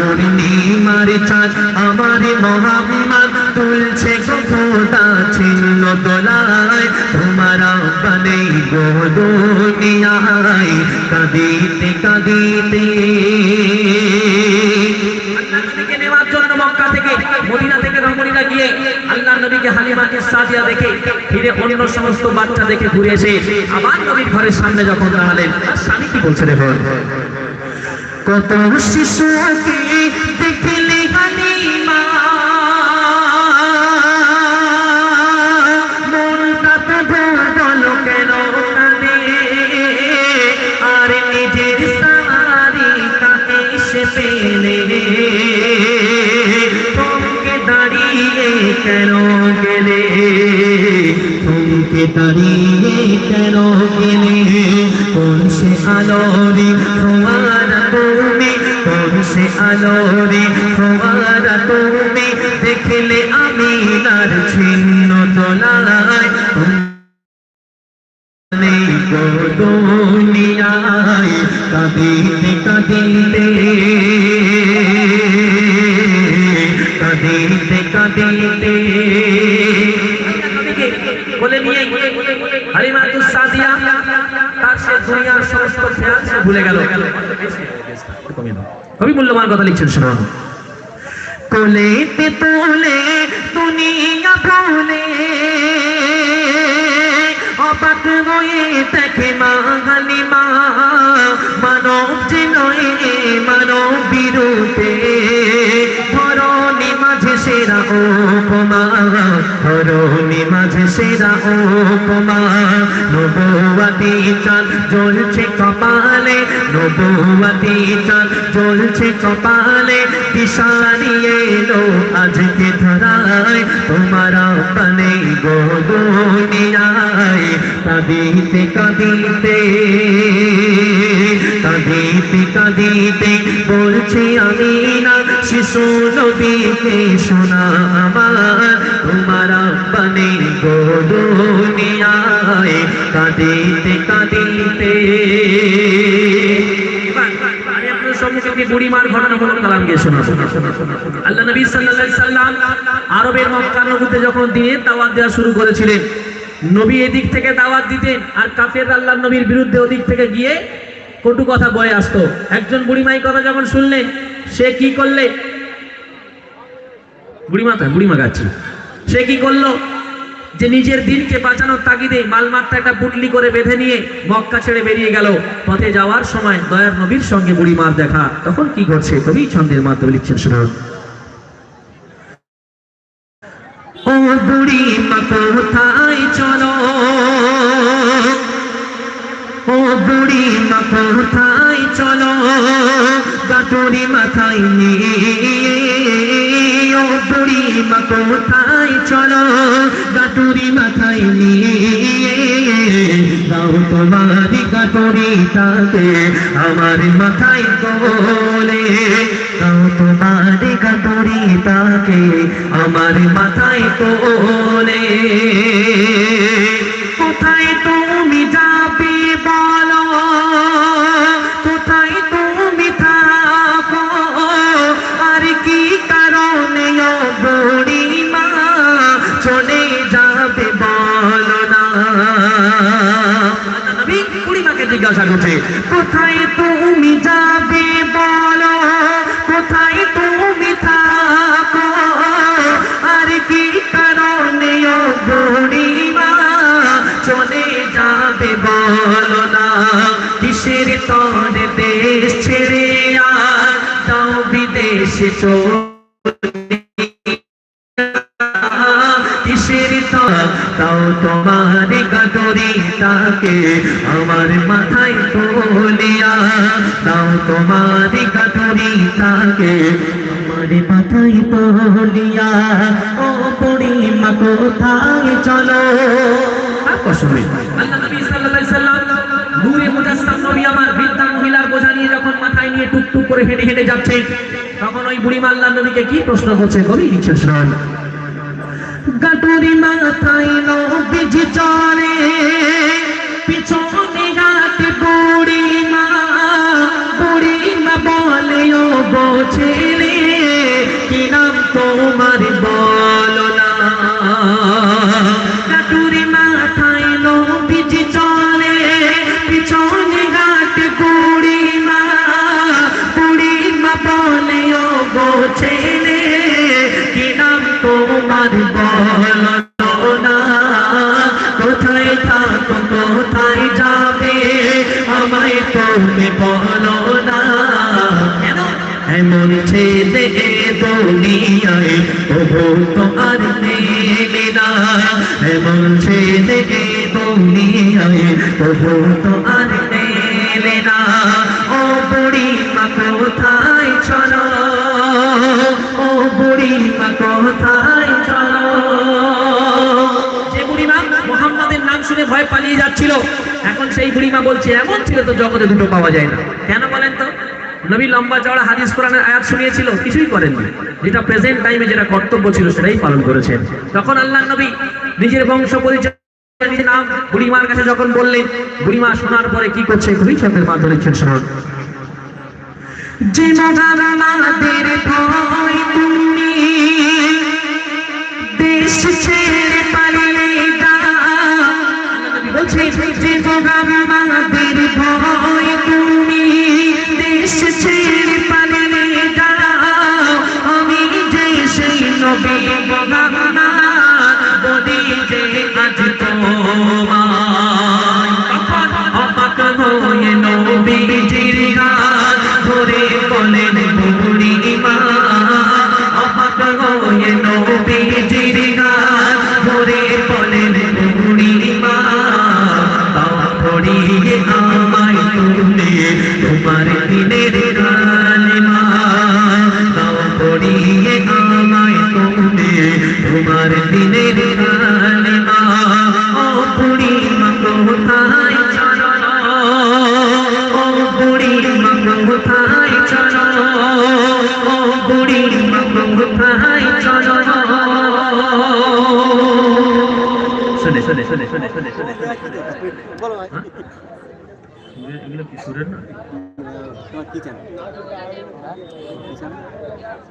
পূর্ণিমার চাঁদ আমার মোহাম্মদ তুলছে গোটা ছিন্ন দোলায় তোমার বনে গো কাঁদিতে কাঁদিতে। নেওয়ার জন্য মক্কা থেকে, মদিনা থেকে রমণীরা গিয়ে আল্লাহ নবীকে হালিমাকে সাজিয়া দেখে, ফিরে অন্য সমস্ত বাচ্চা দেখে ঘুরে এসে আবার নবীর ঘরের সামনে যখন দাঁড়ালেন স্বামী কি বলছে দেখুন কত শিশু দেখলে হালিমা দাঁড়িয়ে কেন গেলে থমকে দাঁড়িয়ে কেন গেলে কোন সে আলোরে তোমার তুমি সে আলোরে তোমার তুমি। দেখলে আমি নার ছিন্ন গো দুনিয়ায়, কাঁদিতে কাঁদিতে। কাঁদিতে কাঁদিতে। বলে নিয়ে হালিমাতুস সাদিয়া তার কবি মূল্যবান কথা লিখছেন, শুনুন। কোলেতে তোলে দেখে মা মানব যে নয়, মানব বিরুদ্ধে মাঝে সেরা উপমা ধরণী মাঝে সেরা উপমা। নবুয়াতি চাঁদ জ্বলছে কপালে নবুয়াতি চাঁদ জ্বলছে কপালে। দিশারিয়ে এলো আজকে ধরায়, তোমার পানে গো দুনিয়ায়। কাঁদিতে কাঁদিতে কাঁদিতে কাঁদিতে বলছি আমি না, শিশু নবীকে শোনা আমার। তোমার পানে গো দুনিয়ায় কাঁদিতে কাঁদিতে আল্লাহ নবী আরবের যখন দেওয়া শুরু করেছিলেন, নবী এদিক থেকে দাওয়াত দিতেন আর কাফের আল্লাহ নবীর বিরুদ্ধে ওদিক থেকে গিয়ে কটু কথা বয়ে আসতো। একজন বুড়িমাই কথা যখন শুনলে, সে কি করলে? বুড়িমা তো, বুড়িমা গাচ্ছি সে কি করল? যে নিজের দিনকে বাঁচানোর তাগিদে মালমাত্রা একটা পুটলি করে বেঁধে নিয়ে মক্কা ছেড়ে বেরিয়ে গেল। পথে যাওয়ার সময় দয়ার নবীর সঙ্গে বুড়িমার দেখা। তখন কি করছে কবি ছন্দের মাধ্যমে লিখছেন, শুনুন। ও বুড়ি মা কোথায় চলো? বুড়ি মা চলো, গাটুরি মাথায় নিয়ে বুড়ি চলো, গাটুরি মাথায় নিয়ে দাও গাটুরি তাকে আমার মাথায় কোলে দাও তোমারি গাটুরি তাকে আমার মাথায় কোলে। কোথায় তুমি জিজ্ঞাসা করছে, কোথায় তুমি যাবে বলো? কোথায় তুমি থাকো? আর কি কারণে চলে যাবে বলো না? কিসের তোর দেশ ছেড়ে তাও বিদেশে চলে কিসের তাও তোমার তাকে আমার মাথায় তোলিয়া তাও তোমার তাকে আমার মাথায় তোলিয়া। ও পড়ি মা কোথায় চলো? বোঝা নিয়ে যখন মাথায় নিয়ে টুকটুক করে হেঁটে হেঁটে যাচ্ছে, তখন ওই বুড়িমা আল্লাহ নবীকে কি প্রশ্ন করছে? কবি শুনুন গাটুরি মাথায় নবীজ চলে পিছনে গাতে বুড়ি মা বুড়ি মা বলে, ও ছেলে, কি নাম তোমার বলো বলো না কোথায় যাবে আমায় তুমি বলো না এমন ছেলে দুনিয়ায় তবু তো আর মেলে না এমন ছেলে দুনিয়ায় তবু তো আর না ও বুড়ি মা কোথায় চলো ও বুড়ি কোথায়? ভয় পালিয়ে যাচ্ছিল। এখন সেই বুড়িমা বলছে, এমন ছিল তো জগতে দুটো পাওয়া যায় না। কেন বলেন তো? নবী লম্বা চওড়া হাদিস কোরআনের আয়াত শুনিয়েছিল, কিছুই করেননি। যেটা প্রেজেন্ট টাইমে যেটা কর্তব্য ছিল, সেটাই পালন করেছেন। তখন আল্লাহ নবী নিজের বংশ পরিচয় নাম বুড়িমার কাছে যখন বললেন, বুড়িমা শোনার পরে কি করছে? খুবই চোখের মা ধরেছেন, শোনান। যে আমাদের ভয় তুমি, দেশ ছেড়ে পালিয়ে যে আমাদের ভয় তুমি দেশ ছেড়ে পালিয়ে যাও। আমি যে সেই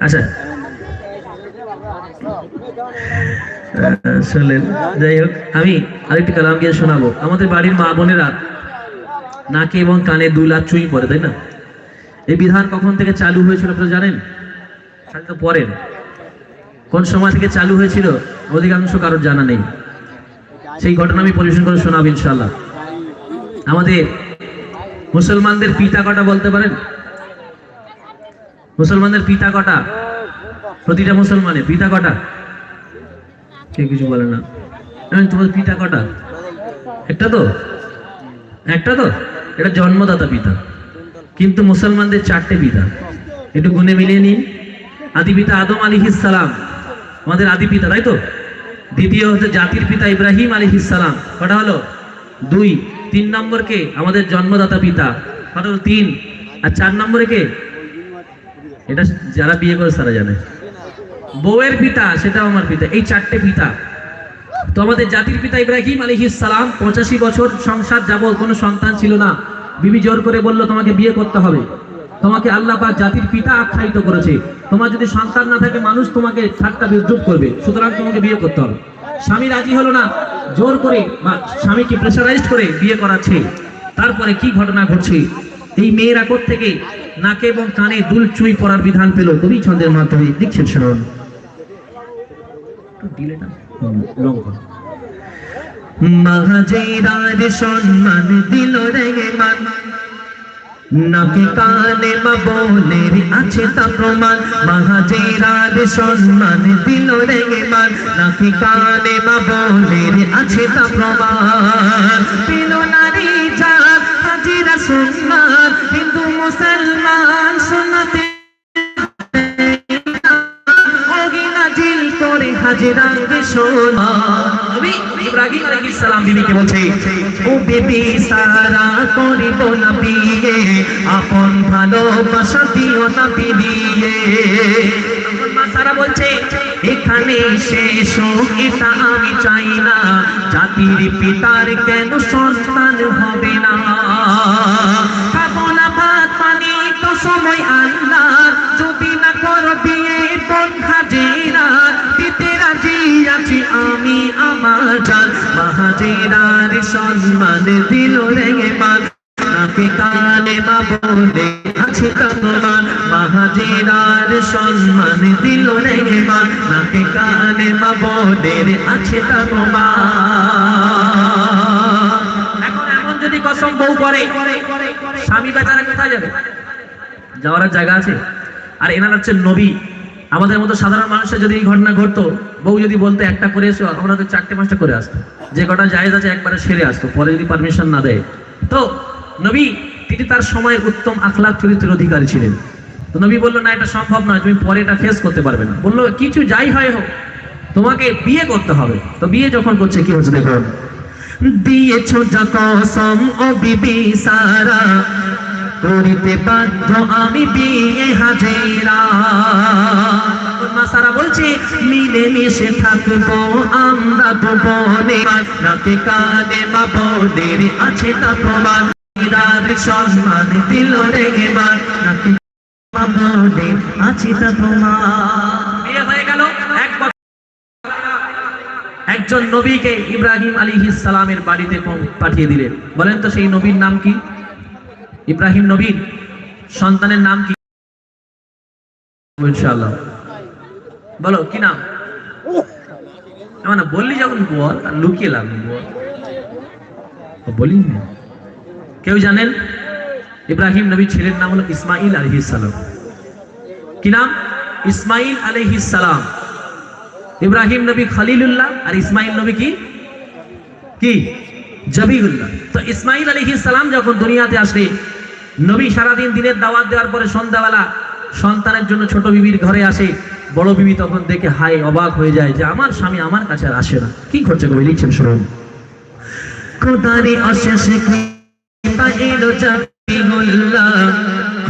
আচ্ছা। শুনলেন যাই হোক আমি আরেকটি কালাম গিয়ে শোনাবো। আমাদের বাড়ির মা বোনেরা নাকে এবং কানে দু লাখ চুই পরে তাই না? এই বিধান কখন থেকে চালু হয়েছিল আপনারা জানেন? তো পড়েন কোন সময় থেকে চালু হয়েছিল? অধিকাংশ কারোর জানা নেই। সেই ঘটনা আমি পরিবেশন করে শোনাবো ইনশাল্লাহ আমাদের মুসলমানদের পিতা কটা বলতে পারেন? মুসলমানদের পিতা কটা? প্রতিটা মুসলমানের পিতা কটা? কেউ কিছু বলে না। তোমাদের পিতা কটা? একটা তো? একটা তো? এটা জন্মদাতা পিতা কিন্তু মুসলমানদের চারটে পিতা একটু গুনে মিলিয়ে নিন। আদি পিতা আদম আলী সালাম। আমাদের আদি পিতা, তাই তো? দ্বিতীয় হচ্ছে জাতির পিতা ইব্রাহিম আলী সালাম। কটা হলো? দুই। তিন নম্বর কে? আমাদের জন্মদাতা পিতা। কটা হলো? তিন। আর চার নম্বরে কে? এটা যারা বিয়ে করে তারা জানে। বউয়ের পিতা, সেটাও আমার পিতা। এই চারটে পিতা। তো আমাদের জাতির পিতা ইব্রাহিম আলী সালাম, পঁচাশি বছর সংসার যাবৎ কোনো সন্তান ছিল না। বিবি জোর করে বলল, তোমাকে বিয়ে করতে হবে। তোমাকে আল্লাহ পাক জাতির পিতা আখ্যায়িত করেছে। তোমার যদি সন্তান না থাকে, মানুষ তোমাকে ঠাট্টা বিদ্রুপ করবে। সুতরাং তোমাকে বিয়ে করতে হবে। স্বামী রাজি হলো না, জোর করে বা স্বামীকে প্রেসারাইজড করে বিয়ে করাচ্ছে। তারপরে কি ঘটনা ঘটছে? এই মেয়েরা থেকে নাকে এবং কানে দুল চুই পরার বিধান পেল? কবি ছন্দের মাধ্যমে দেখছেন লং মহাজেরার সম্মান দিল রে মান। নাকি কানে মা বলের আছে তা প্রমাণ। মহাজেরার সম্মান দিল রেগে মান নাকি কানে মা বলের আছে তা প্রমাণ। পিল নারী জাত, হাজিরা সুন্নাত। হিন্দু মুসলমান সুন্নাতে নাজিল করে হাজিরাঙ্গে সোনা? নবী ইব্রাহিম আলাইহিস সালাম বিবিকে বলছে, ও বেবি, সারা করিব না বিয়ে, আপন ভালোবাসা দিও না বিয়ে সারা এখানে শেষ এটা আমি চাই না। জাতির পিতার কেন সন্তান হবে না? মাহাজিরার সম্মান দিল রে মান মা বলে আছে তোমার মাহাজিরার সম্মান দিল রে মান নাকি মা বলে আছে করে, স্বামী বেচারা কোথায় যাবে? যাওয়ার জায়গা আছে? আর এনারা হচ্ছে নবী। আমাদের মতো সাধারণ মানুষের যদি এই ঘটনা ঘটতো, বউ যদি বলতো একটা করে এসো, আমরা তো চারটে পাঁচটা করে আসতো যে কটা জায়েজ আছে একবারে সেরে আসতো, পরে যদি পারমিশন না দেয়। তো নবী, তিনি তার সময়ের উত্তম আখলাক চরিত্রের অধিকারী ছিলেন। তো নবী বলল, না, এটা সম্ভব নয়, তুমি পরে এটা ফেস করতে পারবে না। বলল, কিছু যাই হয় হোক, তোমাকে বিয়ে করতে হবে। তো বিয়ে যখন করছে, কি হচ্ছে দেখুন দিয়েছ যা কসম ও বিবি সারা করিতে বাধ্য আমি বিয়ে হাজেরা। সারা বলছে মিলে মিশে থাকব আমরা তো বনে নাকে কানে মা বোনের আছে সম্মান দিল রেগে বোনের আছে একজন নবীকে ইব্রাহিম আলী সালামের বাড়িতে পাঠিয়ে দিলেন। বলেন তো সেই নবীর নাম কি? ইব্রাহিম নবীর সন্তানের নাম কি? বলো, কি নাম? না বললি যখন বল আর লুকিয়ে লাভ বল বলি কেউ জানেন? ইব্রাহিম নবীর ছেলের নাম হলো ইসমাইল আলহিস সালাম। কি নাম? ইসমাইল আলহিস সালাম। ইব্রাহিম নবী খলিলুল্লাহ আর ইসমাইল নবী কি? কি? জবিউল্লাহ। তো ইসমাইল আলহিস সালাম যখন দুনিয়াতে আসে নবী সারাদিন দিনের দাওয়াত দেওয়ার পরে সন্ধ্যাবেলা সন্তানের জন্য ছোট বিবির ঘরে আসে, বড় বিবি তখন দেখে হাই অবাক হয়ে যায় যে আমার স্বামী আমার কাছে আর আসে না। কি খরচা কবি? লিখছেন শুনুন।